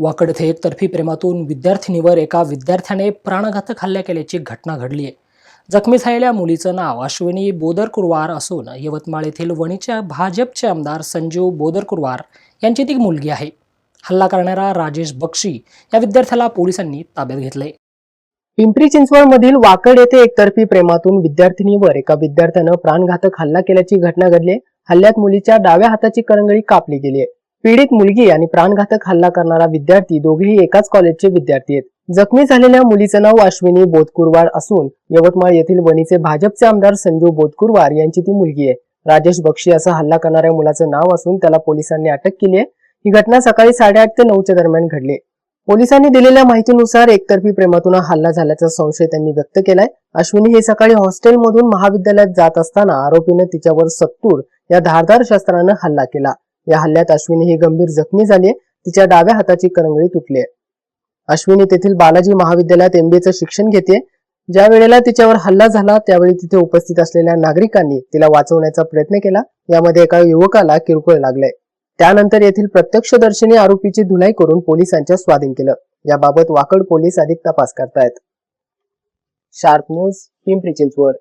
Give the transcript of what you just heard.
वाकड एकतर्फी प्रेमातून विद्यार्थिनीवर एका विद्यार्थ्याने प्राणघातक हल्ला केल्याची घटना घडली आहे. जखमी झालेल्या मुलीचं नाव अश्विनी बोदरकुरवार असून यवतमाळ येथील वणीच्या भाजपचे आमदार संजीव बोदरकुरवार यांची ती मुलगी आहे. हल्ला करणारा राजेश बक्षी या विद्यार्थ्याला पोलिसांनी ताब्यात घेतले पिंपरी चिंचवड मधील वाकड येथे एकतर्फी प्रेमातून विद्यार्थिनीवर एका विद्यार्थ्यानं प्राणघातक हल्ला केल्याची घटना घडली हल्ल्यात मुलीच्या डाव्या हाताची करंगळी कापली गेली आहे. पीडित मुलगी आणि प्राणघातक हल्ला करणारा विद्यार्थी दोघेही एकाच कॉलेजचे विद्यार्थी आहेत. जखमी झालेल्या मुलीचं नाव अश्विनी बोधकुरवार असून यवतमाळ येथील वणीचे भाजपचे आमदार संजीव बोधकुरवार यांची ती मुलगी आहे. राजेश बक्षी असं हल्ला करणाऱ्या मुलाचं नाव असून त्याला पोलिसांनी अटक केली आहे. ही घटना सकाळी साडेआठ ते नऊच्या दरम्यान घडली पोलिसांनी दिलेल्या माहितीनुसार एकतर्फी प्रेमातून हल्ला झाल्याचा संशय त्यांनी व्यक्त केलाय. अश्विनी हे सकाळी हॉस्टेलमधून महाविद्यालयात जात असताना आरोपीनं तिच्यावर सत्तूर या धारदार शस्त्रानं हल्ला केला. या हल्ल्यात अश्विनी ही गंभीर जखमी झाली तिच्या डाव्या हाताची करंगळी तुटली अश्विनी तेथील बालाजी महाविद्यालयात एमबीएचं शिक्षण घेते. ज्या वेळेला तिच्यावर हल्ला झाला त्यावेळी तिथे उपस्थित असलेल्या नागरिकांनी तिला वाचवण्याचा प्रयत्न केला. यामध्ये एका युवकाला किरकोळ लागलाय त्यानंतर येथील प्रत्यक्षदर्शीने आरोपीची धुलाई करून पोलिसांच्या स्वाधीन केलं. याबाबत वाकड पोलीस अधिक तपास करतायत. Sharp news Pimpri Chinchwad.